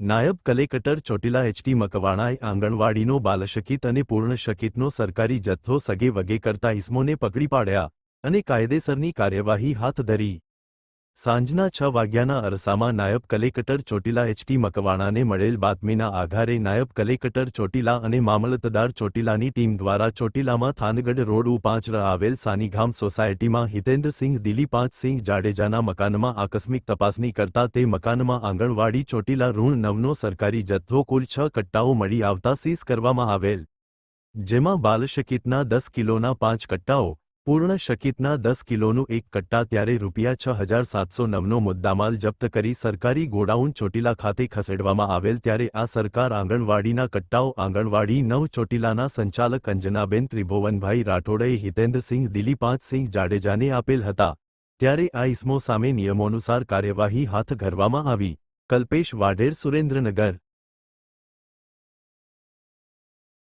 નાયબ collector Chotila HT મકવાણાએ આંગણવાડીનો બાલશકિત અને પૂર્ણશકિતનો સરકારી જથ્થો સગે વગે કરતા ઇસમોને પકડી પાડ્યા અને કાયદેસરની કાર્યવાહી હાથ ધરી. સાંજના છ વાગ્યાના અરસામાં નાયબ કલેક્ટર ચોટીલા એચટી મકવાણાને મળેલ બાતમીના આધારે નાયબ કલેક્ટર ચોટીલા અને મામલતદાર ચોટીલાની ટીમ દ્વારા ચોટીલામાં થાનગઢ રોડ ઉપાંચર આવેલ સાનીગામ સોસાયટીમાં હિતેન્દ્રસિંહ દિલીપાંચસિંહ જાડેજાના મકાનમાં આકસ્મિક તપાસણી કરતા તે મકાનમાં આંગણવાડી ચોટીલા ઋણ નવનો સરકારી જથ્થો કુલ છ કટ્ટાઓ મળી આવતા સીઝ કરવામાં આવેલ. જેમાં બાલશકિતના દસ કિલોના પાંચ કટ્ટાઓ પૂર્ણ શકિતના દસ કિલોનું એક કટ્ટા ત્યારે રૂપિયા છ હજાર સાતસો નવનો મુદ્દામાલ જપ્ત કરી સરકારી ગોડાઉન ચોટીલા ખાતે ખસેડવામાં આવેલ ત્યારે આ સરકાર આંગણવાડીના કટ્ટાઓ આંગણવાડી નવ ચોટીલાના સંચાલક અંજનાબેન ત્રિભુવનભાઈ રાઠોડે હિતેન્દ્રસિંહ દિલીપાંચસિંહ જાડેજાને આપેલ હતા. ત્યારે આ ઇસમો સામે નિયમોનુસાર કાર્યવાહી હાથ ધરવામાં આવી. કલ્પેશ વાઢેર સુરેન્દ્રનગર